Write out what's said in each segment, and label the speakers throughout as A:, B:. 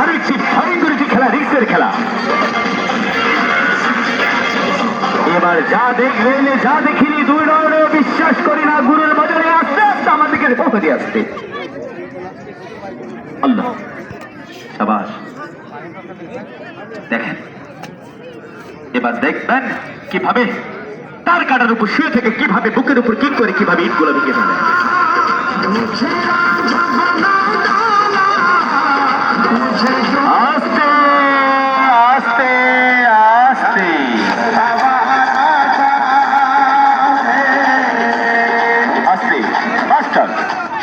A: আরেকটি ভয়ঙ্কর একটি খেলা, রিক্সের খেলা। এবার যা দেখবেন যা দেখিনি, দুই রাউন্ডেও বিশ্বাস করি না, গুরুর বাজারে আস্তে আস্তে আমাদেরকে পৌঁছে আসতে আল্লাহ, সাবাস। দেখেন, এবার দেখবেন কীভাবে তার কাটার উপর শুয়ে থেকে কীভাবে বুকের উপর কিক করে, কীভাবে ইটগুলো ভেঙে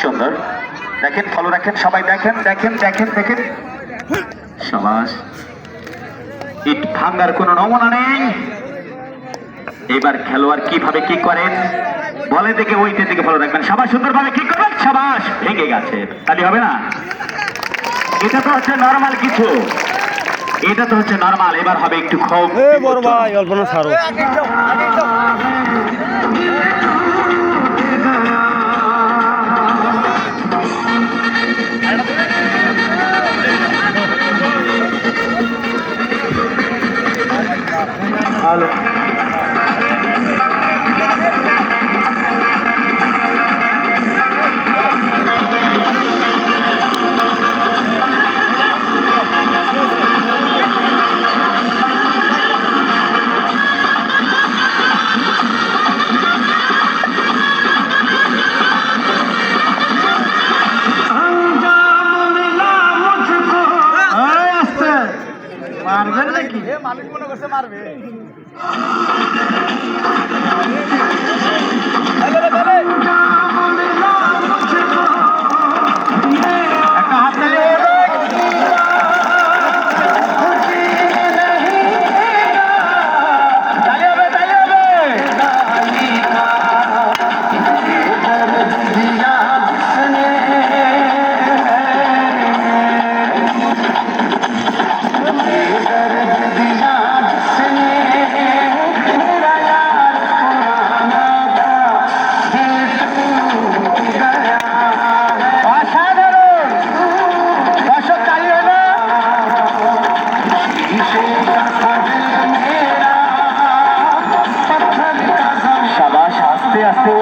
A: সুন্দর। দেখেন ফলো রাখেন সবাই দেখেন দেখেন দেখেন দেখেন। সমাজ ইট ভাঙ্গার কোনো নমুনা নেই। এবার খেলোয়াড় কীভাবে কি করেন? বলে দিকে ওইটের দিকে ফলো রাখবেন। সবাই সুন্দরভাবে কি করবেন? সাবাস ভেঙে গেছে। তাহলে হবে না? এটা তো হচ্ছে নর্মাল কিছু। এটা তো হচ্ছে নর্মাল এবার হবে একটু ক্ষোভ
B: বড় ভাই অল্প না ছাড়ো
A: মারবেন নাকি?
B: মালিক মনে করছে মারবে।
A: Thank you.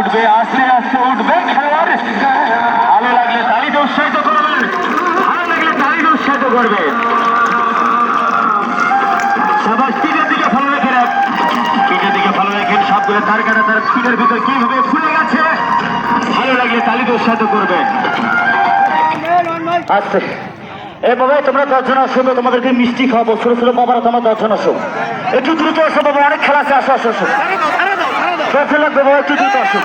A: উঠবে আস্তে আস্তে উঠবে খেলোয়াড়। ভালো লাগলে তালিতে উৎসাহিত ভালো লাগলে উৎসাহিত ফুলে গেছে, ভালো লাগলে তালিতে উৎসাহিত করবেন আচ্ছা এ বাবা তোমরা তোমাদেরকে মিষ্টি খাব ছোট ছোট বাবারা, তোমরা দশজন আসো। একটু দ্রুত আসো, বাবা, অনেক খেলা আছে, আসো আসো আসো। বাবা একটু দ্রুত আসো